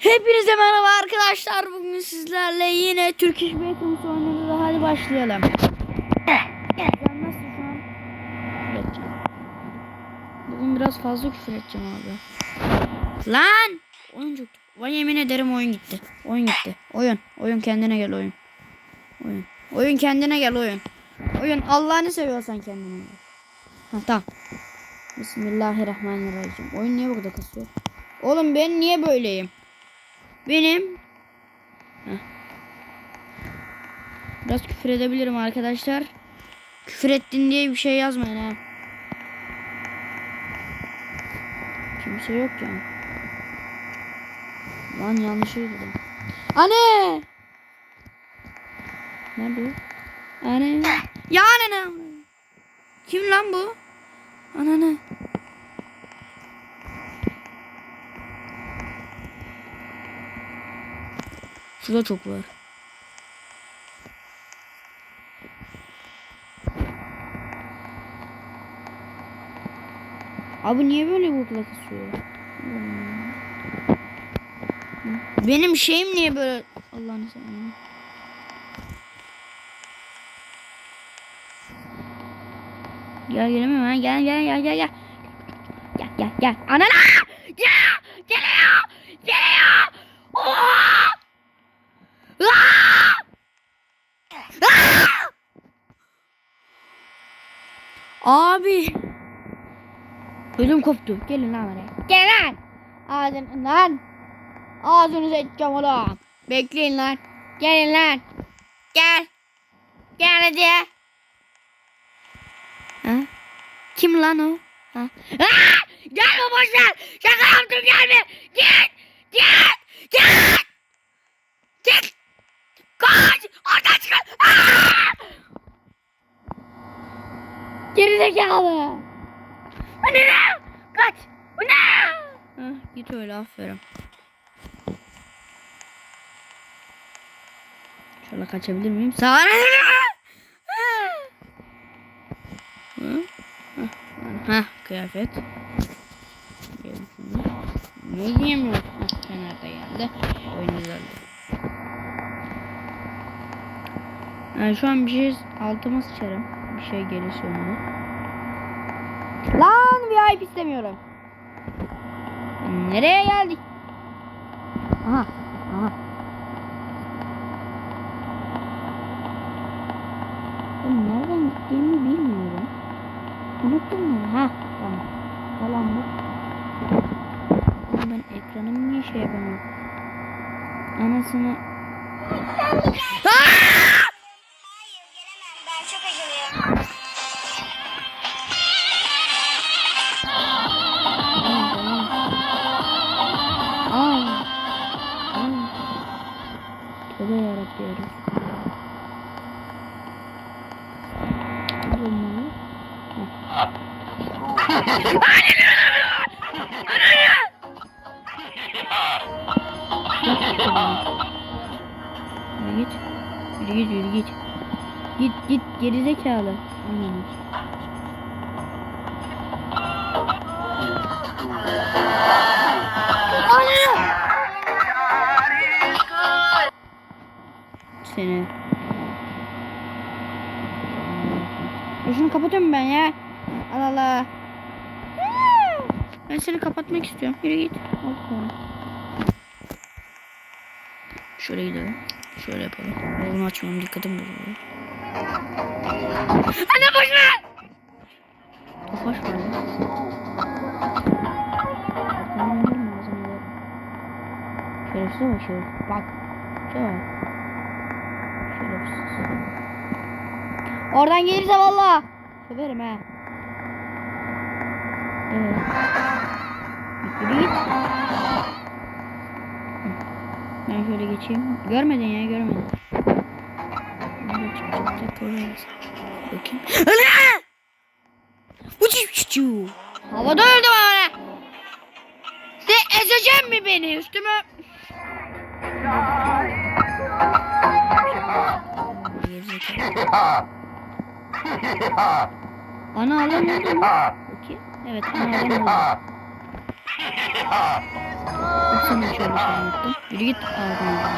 Hepinize merhaba arkadaşlar. Bugün sizlerle yine Türk İş Beytimiz oynuyoruz. Hadi başlayalım. Bugün biraz fazla küfür edeceğim abi. Lan! Oyun çöktü. Vay yemin ederim oyun gitti. Oyun gitti. Oyun. Oyun kendine gel oyun. Oyun. Oyun kendine gel oyun. Oyun Allah'ını seviyorsan kendine gel. Ha tamam. Bismillahirrahmanirrahim. Oyun niye burada kasıyor? Oğlum ben niye böyleyim? Benim. Biraz küfür edebilirim arkadaşlar. Küfür ettin diye bir şey yazmayın ha. Kimse yok ya. Lan yanlışıydı. Anne! Nerede o? Anne. Ya anne. Kim lan bu? Anne. Şurada çok var. Abi niye böyle bu kasıyor? Benim şeyim niye böyle Allah'ını seversen. Gel gelemem ha gel gel gel gel gel. Gel gel gel. Anana! Gel! Geliyor! Geliyor! Oha! Abi. Ödüm koptu. Gelin lan oraya. Gel lan. Ağzın lan. Ağzınızı edeceğim oğlum. Bekleyin lan. Gelin lan. Gel. Gel hadi. Ha? Kim lan o? Ha? Aa! Gelme boşver. Şaka yaptım gelme. Git. Git. Git. Git. Kaç! Oradan çıkın! Aa! Geri zekalı! Bu ne? Kaç! Ne? Heh, git öyle aferin. Şöyle kaçabilir miyim? Sağ Ha kıyafet. Ne diyemiyorum? Heh, kenarda geldi. Oyun güzeldi. Yani şu an bir şey altıma sıçarım. Bir şey gelirse önüme. Lan VIP istemiyorum. Nereye geldik? Aha. Aha. Ben nereden gittiğimi bilmiyorum. Unuttum mu? Ha tamam. Bu. Ama ben ekranımı niye şey yapamıyorum? Anasını... Aaaa! Tövbe yarabbim. Yürü git. Yürü git yürü git. Git git gerizekalı. Aynen. Seni. Ya şunu kapatıyorum ben ya. Allah Allah. Ben seni kapatmak istiyorum. Yürü git. Sonra. Şöyle gidelim. Şöyle yapalım. Bunu açmam dikkatim bozuluyor. Anne boş ver. Tofaş var ya. Şerefsize bak şeref. Bak. Şöyle. Şerefsiz. Oradan gelirse valla. Söverim ha. Evet. Yürü git. Ben şöyle geçeyim. Görmedin ya görmedin. Bakayım. Havada öldüm ama. Sen ezeceksin mi beni üstüme? Ana alan oldu mu? Bakayım. Evet ana alan oldu. Sen hiç öyle yaptın. Yürü git. Ağzına.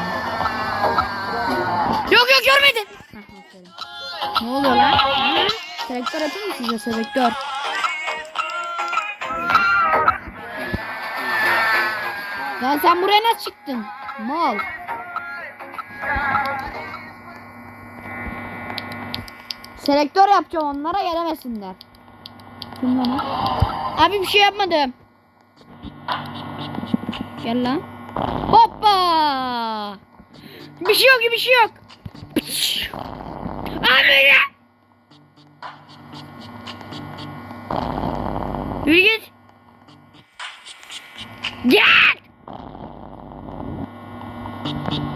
Yok yok görmedin. Ne oluyor lan? Selektör atayım mı size selektör? Lan sen buraya nasıl çıktın? Mal. Selektör yapacağım onlara gelemesinler. Kim lan o? Abi bir şey yapmadım. Gel lan. Hoppa. Bir şey yok bir şey yok. Abi ya. Yürü git. Gel.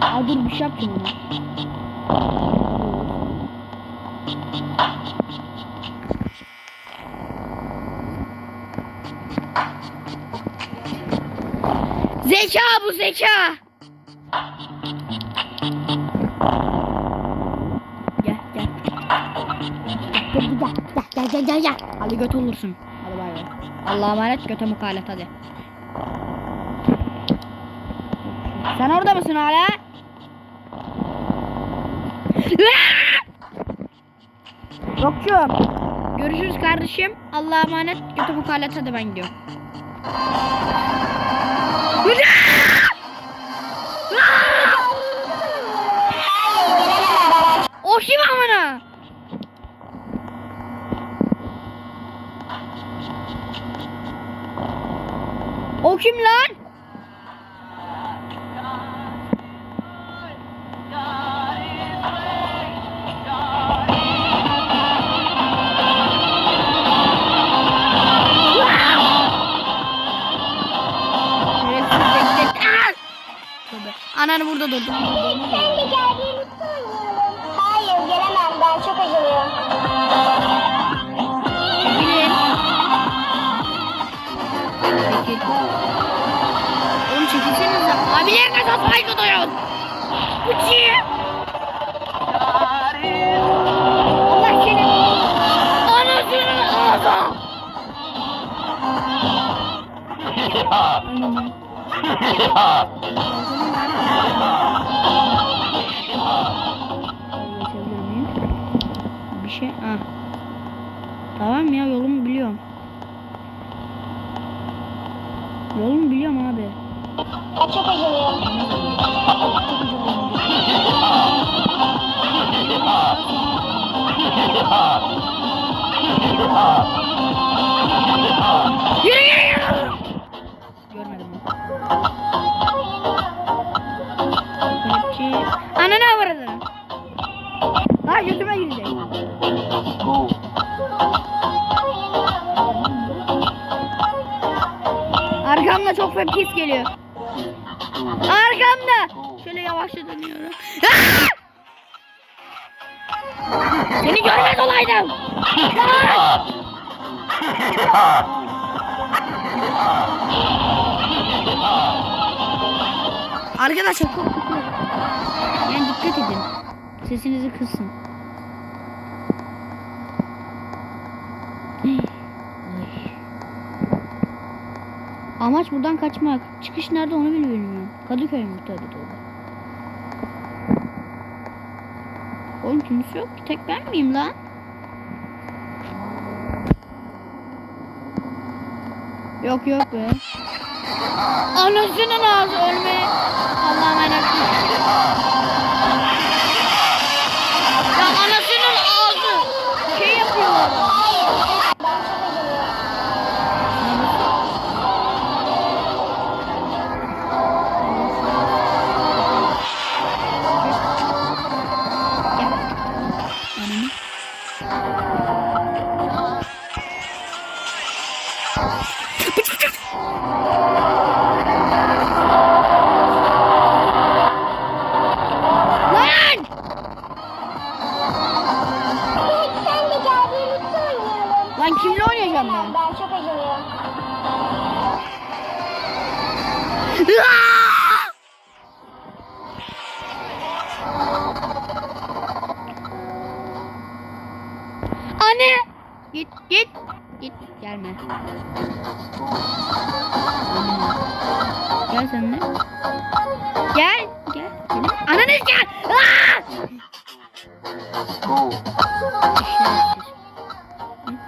Aa dur bir şey yapacağım ona. Zeka bu zeka. Gel gel. Gel gel gel gel gel gel. Hadi göt olursun. Hadi bay bay. Allah'a emanet göte mukalet hadi. Sen orada mısın hala? Yokçum. Görüşürüz kardeşim. Allah'a emanet. Göte mukalet hadi ben gidiyorum. O kim amına? Kim lan? Ah! Ananı burada durdum. De saygı duyun. Uçi. Allah seni. Anasını ağzı. Anam. Geçebilir miyim? Bir şey. Ah. Tamam ya yolumu biliyorum. Yolumu biliyorum abi. Ben çok acılıyorum. Yürü yürü yürü. Görmedim ben. Ananı avradını. Ha götüme girecek. Arkamda çok pis geliyor. Arkamda. Şöyle yavaşça dönüyorum. Ah! Seni görmez olaydım. Arkadaşlar çok kötü. Yani dikkat edin. Sesinizi kısın. Amaç buradan kaçmak. Çıkış nerede onu bile bilmiyorum. Kadıköy mü? Tabii doğru. Oğlum kimse yok ki. Tek ben miyim lan? Yok yok be. Anasının ağzı ölme. Allah'a emanet. Anne! Git git git gelme. gel sen de. Gel. Gel. gel. Ananız gel. Aa!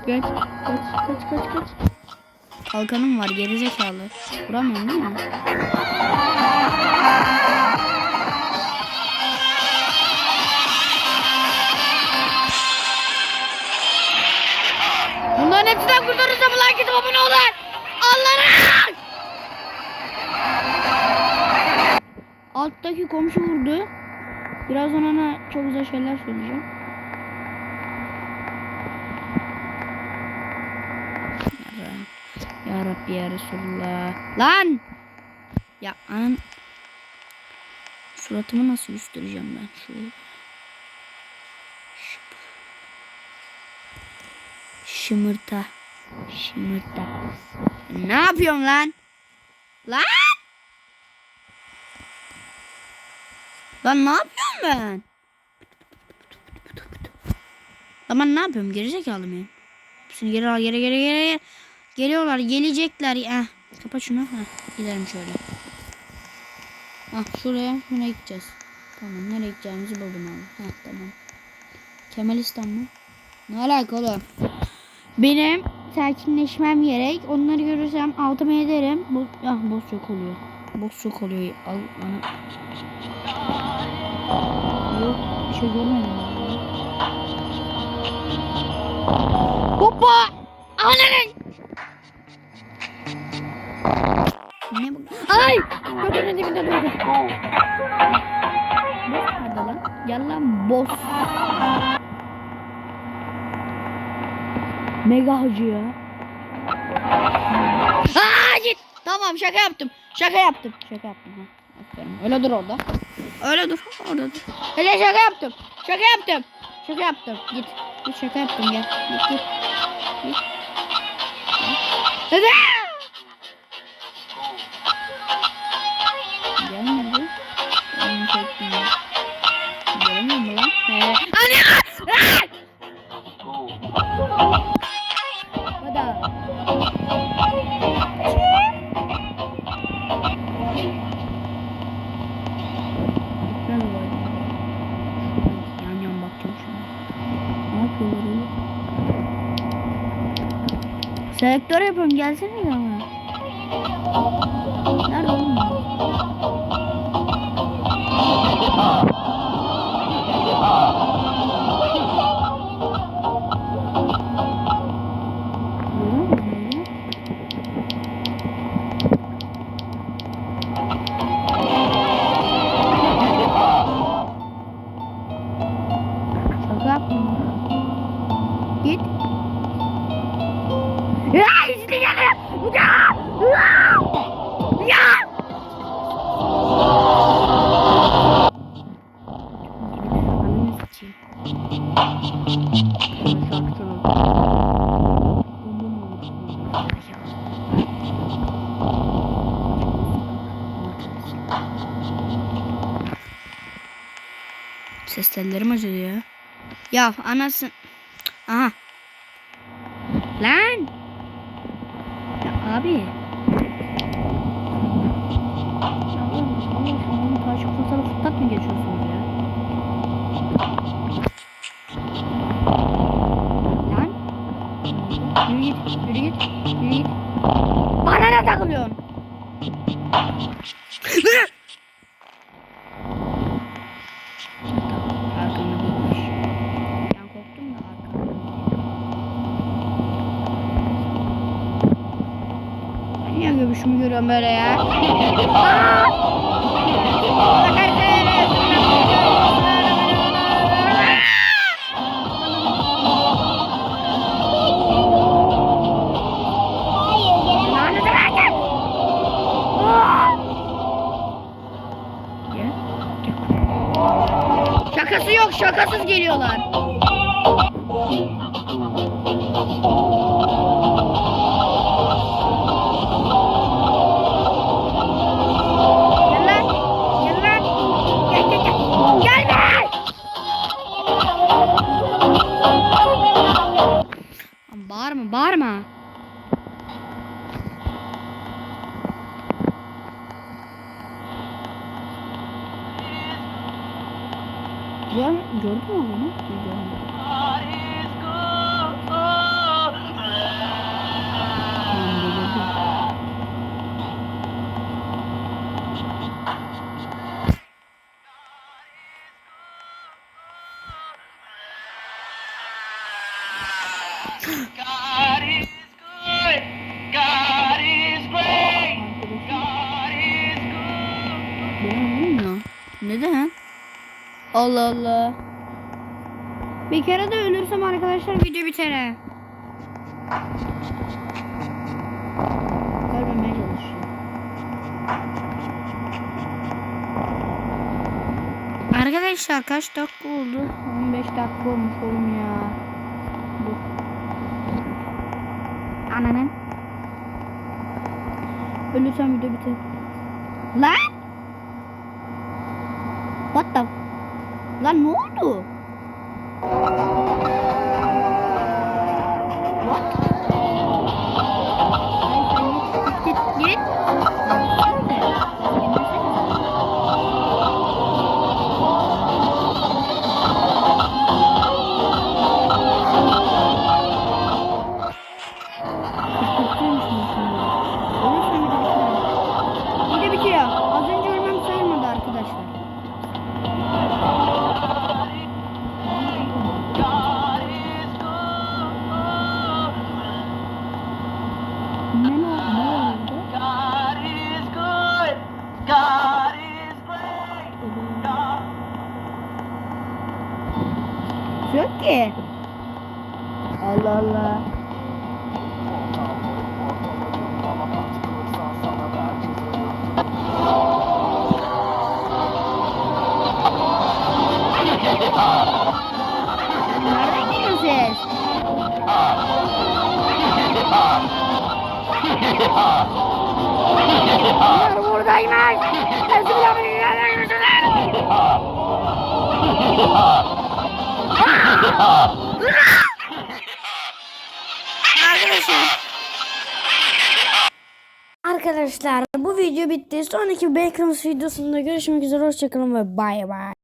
Kaç. Kaç. Kaç. Kaç. Kaç. Kalkanım var gerizekalı. Vuramıyorum değil mi? Hepsinden kurtulursa bu like atıp abone olun. Allah'ım! Alttaki komşu vurdu. Birazdan ona çok güzel şeyler söyleyeceğim. Ya Rabbi ya Resulullah. Lan! Ya anan suratımı nasıl üstüreceğim ben şu Şımırta. Şımırta. Ne yapıyorsun lan? Lan! Lan ne yapıyorum ben? Lan ben ne yapıyorum? Gerizekalı mıyım? Hepsini geri al, geri geri geri. Geliyorlar, gelecekler. Eh, kapat şunu. Heh, gidelim şöyle. Ah şuraya, şuna gideceğiz. Tamam, nereye gideceğimizi buldum abi. Heh, tamam. Kemalistan mı? Ne alaka oğlum? Benim sakinleşmem gerek. Onları görürsem altıma ederim. Boz, ah boz çok oluyor. Boz çok oluyor. Al bana. Yok bir şey görmedim. Hoppa! Ananın! Ne bu? Ay! Götünün dibinde durdu. Boss nerede lan? Gel lan. Mega hacı ya. Aa git. Tamam şaka yaptım. Şaka yaptım. Şaka yaptım. Ha. Aferin. Öyle dur orada. Öyle dur. Orada dur. Hele şaka yaptım. Şaka yaptım. Şaka yaptım. Git. Git şaka yaptım gel. Git git. Git. Selektör yapıyorum gelsene ama. Ya anasın. Oğlum bağırma. Gel gördün mü onu? Görmedim. God. Allah Allah. Bir kere de ölürsem arkadaşlar video biter. Ölmemeye çalışıyorum. Arkadaşlar kaç dakika oldu? 15 dakika olmuş oğlum ya. Dur. Ananın. Ölürsem video biter. Lan! What the? Lan ne oldu? Nereden geliyor ses? Bunlar buradaymış. Arkadaşlar. Arkadaşlar bu video bitti. Sonraki Backrooms videosunda görüşmek üzere. Hoşçakalın ve bay bay.